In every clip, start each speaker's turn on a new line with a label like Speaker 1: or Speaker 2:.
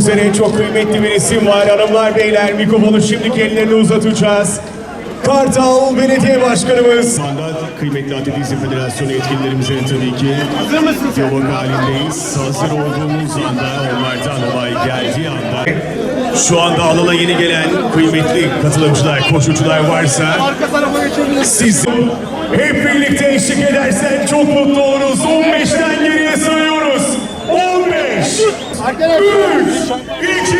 Speaker 1: üzere çok kıymetli bir isim var. Hanımlar beyler mikrofonu şimdi ellerini uzatacağız. Kartal Belediye Başkanımız. Şu anda kıymetli Atletizm Federasyonu yetkililerimizin tabii ki diyalog halindeyiz. Hazır olduğumuz anda onlardan olay geldiği anda şu anda alana yeni gelen kıymetli katılımcılar, koşucular varsa siz hep birlikte eşlik edersen çok mutlu oluruz. 15'ten geriye sayıyoruz. 15, 3, 2,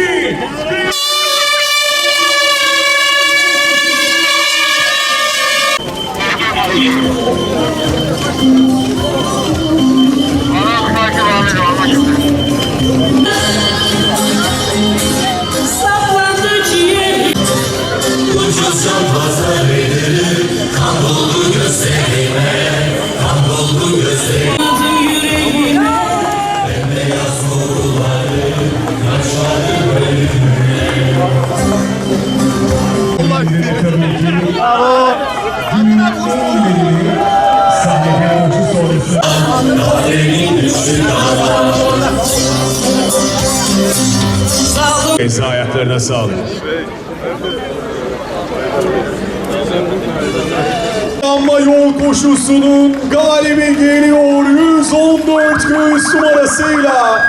Speaker 1: Eza ayaklarına sağlık. Ama yol koşusunun galibi geliyor. 114 göğüs numarasıyla.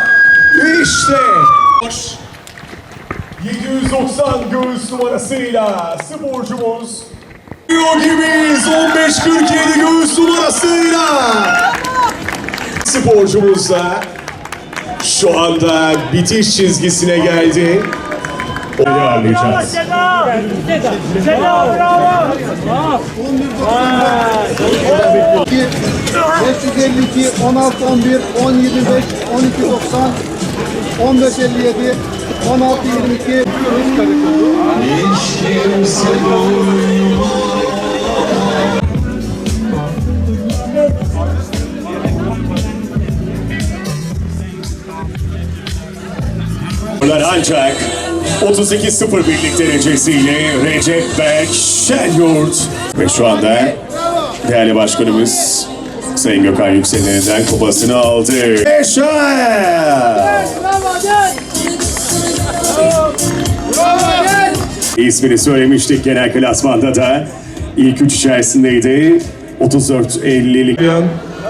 Speaker 1: İşte. 790 göğüs numarasıyla sporcumuz. Diyor gibiyiz 15-47 göğüs numarasıyla. Sporcumuz da şu anda bitiş çizgisine geldi. Onu ağırlayacağız.
Speaker 2: 552, 16, 11, 17, 5, 12, 90, 15, 57, 16, 22,
Speaker 3: Hiç kimse doymadı
Speaker 1: Bunlar ancak 38-0 birlik derecesiyle Recep Berk Şenyurt ve şu anda değerli başkanımız Sayın Gökhan Yüksel'in elinden kupasını aldı. Yaşar! İsmini söylemiştik genel klasmanda da ilk üç içerisindeydi. 34-50'lik
Speaker 4: Yan,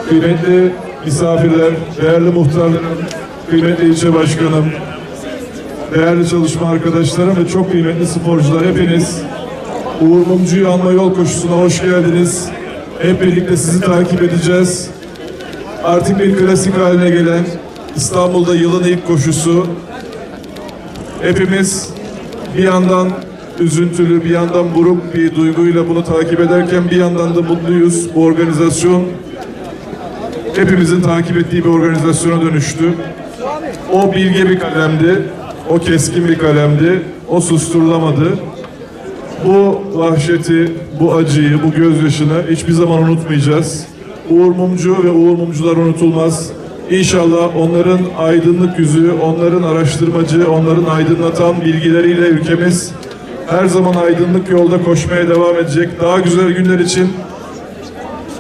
Speaker 4: kıymetli misafirler, değerli muhtarlarım, kıymetli ilçe başkanım, değerli çalışma arkadaşlarım ve çok kıymetli sporcular hepiniz Uğur Mumcu'yu alma yol koşusuna hoş geldiniz. Hep birlikte sizi takip edeceğiz. Artık bir klasik haline gelen İstanbul'da yılın ilk koşusu. Hepimiz bir yandan üzüntülü, bir yandan buruk bir duyguyla bunu takip ederken bir yandan da mutluyuz. Bu organizasyon hepimizin takip ettiği bir organizasyona dönüştü. O bilge bir kalemdi, o keskin bir kalemdi, o susturulamadı. Bu vahşeti, bu acıyı, bu gözyaşını hiçbir zaman unutmayacağız. Uğur Mumcu ve Uğur Mumcular unutulmaz. İnşallah onların aydınlık yüzü, onların araştırmacı, onların aydınlatan bilgileriyle ülkemiz her zaman aydınlık yolda koşmaya devam edecek. Daha güzel günler için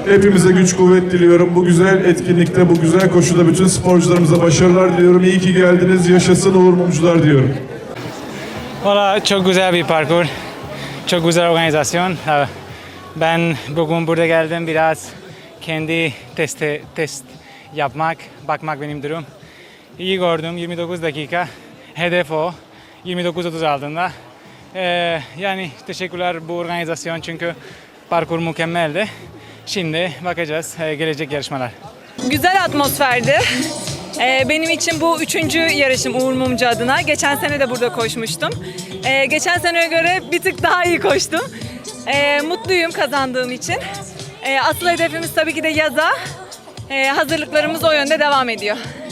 Speaker 4: hepimize güç kuvvet diliyorum. Bu güzel etkinlikte, bu güzel koşuda bütün sporcularımıza başarılar diliyorum. İyi ki geldiniz. Yaşasın Uğur Mumcular diyorum.
Speaker 5: Valla çok güzel bir parkur. Çok güzel organizasyon. Ben bugün burada geldim biraz kendi testi, test yapmak, bakmak benim durum. İyi gördüm 29 dakika. Hedef o. 29.30 altında. Ee, yani teşekkürler bu organizasyon çünkü parkur mükemmeldi. Şimdi bakacağız ee, gelecek yarışmalar.
Speaker 6: Güzel atmosferdi. Ee, benim için bu üçüncü yarışım Uğur Mumcu adına. Geçen sene de burada koşmuştum. Ee, geçen seneye göre bir tık daha iyi koştum. Mutluyum kazandığım için. Ee, asıl hedefimiz tabii ki de yaza. Hazırlıklarımız o yönde devam ediyor.